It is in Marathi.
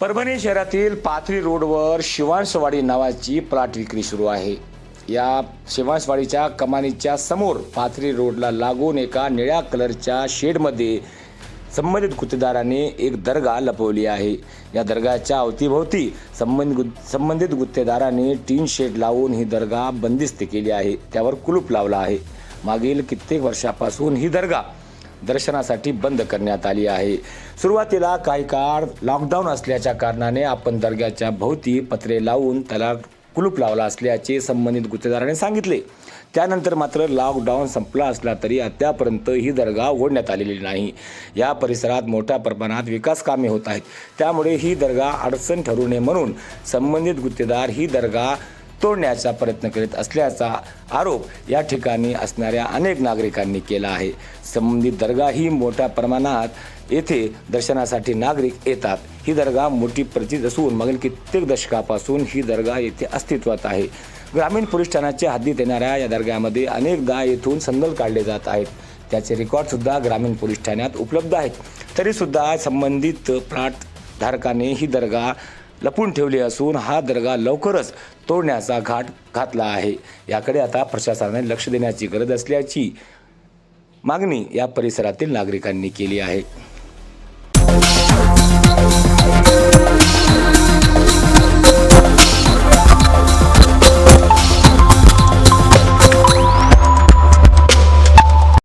परभणी शहरातील पाथरी रोडवर शिवांशवाडी नावाची प्लॉट विक्री सुरू आहे. या शिवांशवाडीच्या कमानीच्या समोर पाथरी रोडला लागून एका निळ्या कलरच्या शेडमध्ये संबंधित गुत्तेदाराने एक दर्गा लपवली आहे. या दर्गाच्या अवतीभोवती संबंधित गु संबंधित गुत्तेदाराने टीन शेड लावून ही दर्गा बंदिस्त केली आहे. त्यावर कुलूप लावला आहे. मागील कित्येक वर्षापासून ही दर्गा दर्शनासाठी बंद करण्यात आली आहे. सुरुवातीला काही काळ लॉकडाऊन असल्याच्या कारणाने आपण दर्ग्याच्या भोवती पत्रे लावून त्याला कुलूप लावला असल्याचे संबंधित गुत्तेदाराने सांगितले. त्यानंतर मात्र लॉकडाऊन संपला असला तरी अद्यापर्यंत ही दर्गा उघडण्यात आलेली नाही. या परिसरात मोठ्या प्रमाणात विकास कामे होत आहेत. त्यामुळे ही दर्गा अडचण ठरू नये म्हणून संबंधित गुत्तेदार ही दर्गा तोडण्याचा प्रयत्न करीत असल्याचा आरोप या ठिकाणी असणाऱ्या अनेक नागरिकांनी केला आहे. संबंधित दर्गाही मोठ्या प्रमाणात येथे दर्शनासाठी नागरिक येतात. ही दर्गा मोठी प्रचित असून मागील कित्येक दशकापासून ही दर्गा येथे अस्तित्वात आहे. ग्रामीण पोलीस ठाण्याच्या हद्दीत येणाऱ्या या दर्ग्यामध्ये अनेकदा येथून संदल काढले जात आहेत. त्याचे रेकॉर्डसुद्धा ग्रामीण पोलीस ठाण्यात उपलब्ध आहेत. तरीसुद्धा संबंधित प्राट धारकाने ही दर्गा लपून ठेवली असून हा दर्गा लवकरच तोडण्याचा घाट घातला आहे. याकडे आता प्रशासनाने लक्ष देण्याची गरज असल्याची मागणी या परिसरातील नागरिकांनी केली आहे.